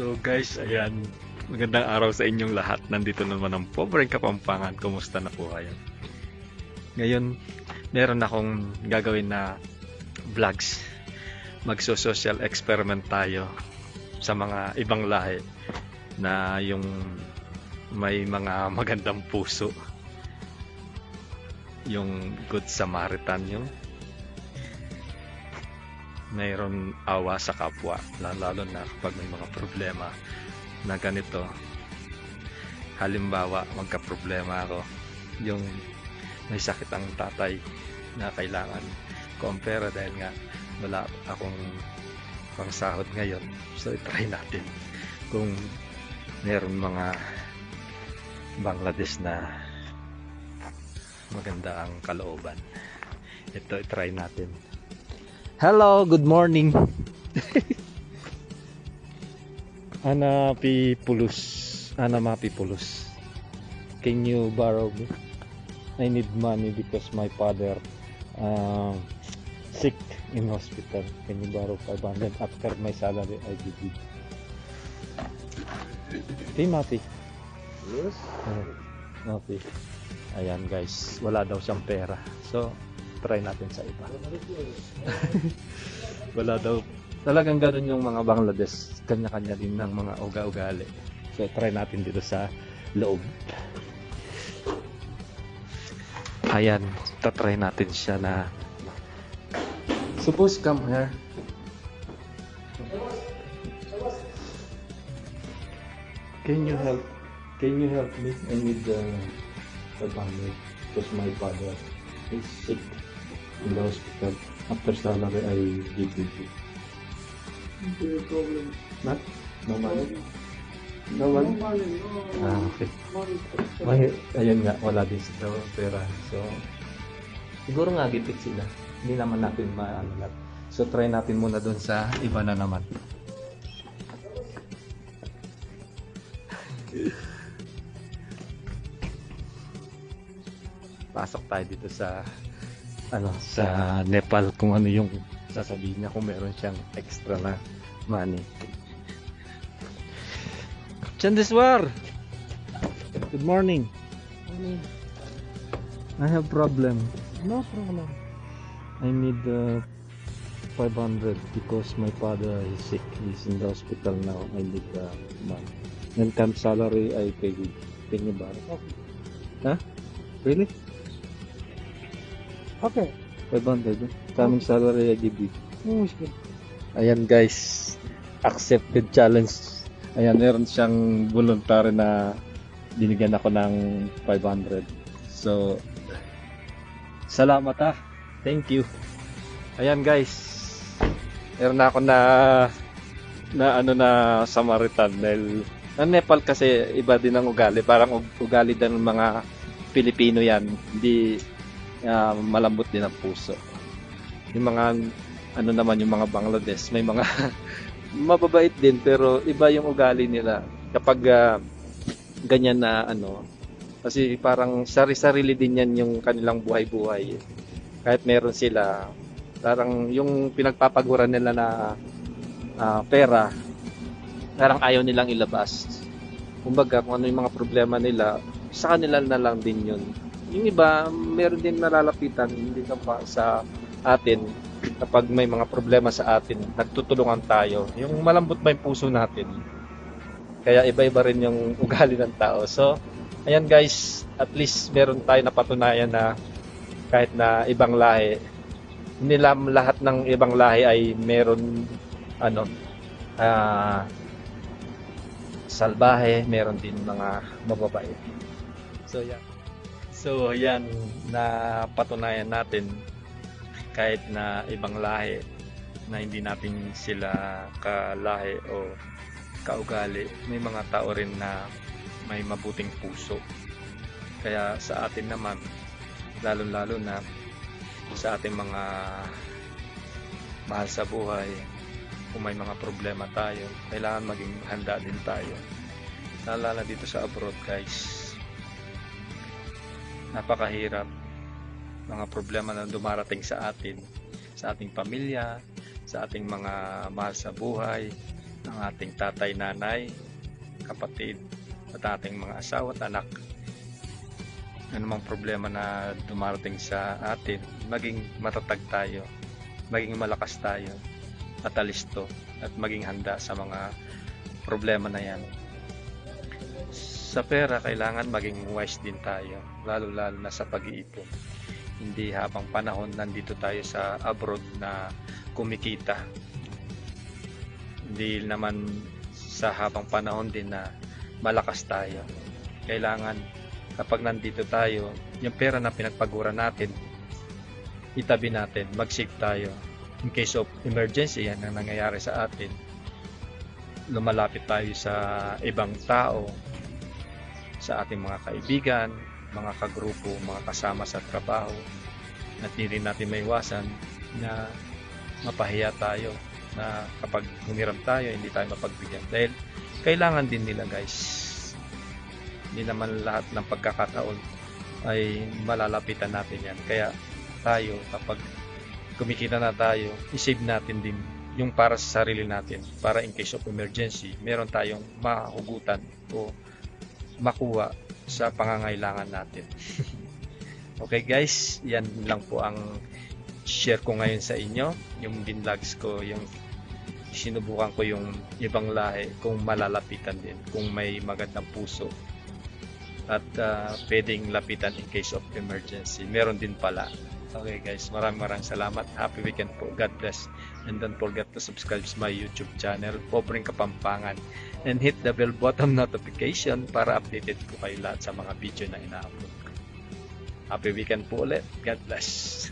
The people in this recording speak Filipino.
So guys, ayan. Magandang araw sa inyong lahat. Nandito naman ang pobreng kapampangan. Kumusta na po kayo? Ngayon, meron akong gagawin na vlogs. Magso-social experiment tayo sa mga ibang lahi na yung may mga magandang puso. Yung Good Samaritan yung mayroon awa sa kapwa lalo na kapag may mga problema na ganito. Halimbawa magka-problema ako yung may sakit ang tatay na kailangan ko ang pera dahil nga wala akong pang sahod ngayon. So try natin kung meron mga Bangladesh na maganda ang kalooban. Ito try natin Hello, good morning. Ana Pipulus. Ana Mapipulus. Can you borrow me? I need money because my father uh, sick in hospital. Can you borrow 500 after my salary I give you? Okay, Mapi. Yes. Uh, Mapi. Ayan guys, wala daw siyang pera. So, try natin sa iba. Wala daw. Talagang ganun yung mga Bangladesh. Kanya-kanya din ng mga uga-ugali. So, try natin dito sa loob. Ayan, tatry natin siya na Suppose come here. Can you help? Can you help me? I need the uh, 500 because my father is sick in the hospital. After salary, I give you. No problem. Not? No money? No No money? money, no. Ah, okay. Money. May, ayun nga, wala din sila pera. So, siguro nga gipit sila. Hindi naman natin maano lahat. So, try natin muna doon sa iba na naman. Pasok tayo dito sa ano sa Nepal kung ano yung sasabihin niya kung meron siyang extra na money. Chandeswar! Good morning. I have problem. No problem. I need uh, 500 because my father is sick. He's in the hospital now. I need the money. Then come salary, I pay you. Can you borrow? Huh? Really? Okay. 500. Coming salary, I give you. Mushkil. Ayan guys, accepted challenge. Ayan, meron siyang voluntary na binigyan ako ng 500. So, salamat ah. Thank you. Ayan guys, meron na ako na na ano na Samaritan dahil ang Nepal kasi iba din ang ugali. Parang ug- ugali din ng mga Pilipino yan. Hindi ah, malambot din ang puso. Yung mga ano naman yung mga Bangladesh, may mga mababait din pero iba yung ugali nila kapag ah, ganyan na ano. Kasi parang sari-sarili din yan yung kanilang buhay-buhay. Kahit meron sila parang yung pinagpapaguran nila na ah, pera parang ayaw nilang ilabas. Kumbaga kung ano yung mga problema nila sa kanila na lang din yun yung iba meron din nalalapitan hindi ka pa sa atin kapag may mga problema sa atin, nagtutulungan tayo. Yung malambot ba yung puso natin? Kaya iba-iba rin yung ugali ng tao. So, ayan guys, at least meron tayo napatunayan na kahit na ibang lahi, lang lahat ng ibang lahi ay meron ano, ah salbahe, meron din mga mababait. So, yan. So, yan, na patunayan natin kahit na ibang lahi na hindi natin sila kalahi o kaugali, may mga tao rin na may mabuting puso. Kaya sa atin naman, lalo-lalo na sa ating mga mahal sa buhay, kung may mga problema tayo, kailangan maging handa din tayo. Lalo dito sa abroad guys. Napakahirap mga problema na dumarating sa atin, sa ating pamilya, sa ating mga mahal sa buhay. ng ating tatay, nanay, kapatid, at ating mga asawa at anak. Anumang problema na dumarating sa atin, maging matatag tayo, maging malakas tayo, at alisto, at maging handa sa mga problema na yan. Sa pera, kailangan maging wise din tayo, lalo-lalo na sa pag-iipon. Hindi habang panahon nandito tayo sa abroad na kumikita. Hindi naman sa habang panahon din na malakas tayo. Kailangan kapag nandito tayo, yung pera na pinagpagura natin, itabi natin, mag-save tayo. In case of emergency, yan ang nangyayari sa atin. Lumalapit tayo sa ibang tao, sa ating mga kaibigan, mga kagrupo, mga kasama sa trabaho, at hindi natin maiwasan na mapahiya tayo na kapag humiram tayo, hindi tayo mapagbigyan. Dahil kailangan din nila guys. Hindi naman lahat ng pagkakataon ay malalapitan natin yan. Kaya tayo, kapag kumikita na tayo, isave natin din yung para sa sarili natin. Para in case of emergency, meron tayong mahugutan o makuha sa pangangailangan natin. okay guys, yan lang po ang share ko ngayon sa inyo. Yung binlogs ko, yung sinubukan ko yung ibang lahi kung malalapitan din, kung may magandang puso at ah, pwedeng lapitan in case of emergency. Meron din pala. Okay guys, maraming maraming salamat. Happy weekend po. God bless. And don't forget to subscribe to my YouTube channel, Pobreng Kapampangan. And hit the bell button notification para updated ko kayo lahat sa mga video na ina-upload ko. Happy weekend po ulit. God bless.